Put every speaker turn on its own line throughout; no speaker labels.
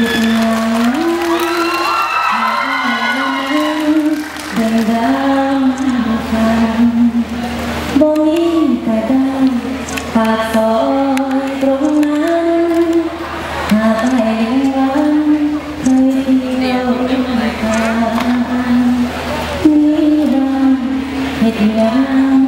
បងមានតែដែរបាត់សយត្រង់ណាហៅតែយ៉ាងហើយខ្ញុំមិនខាននេះដែរហេតុយ៉ាង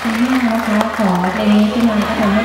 ชั้นห้านะคะขอเพลงขึ้นมาค่ะ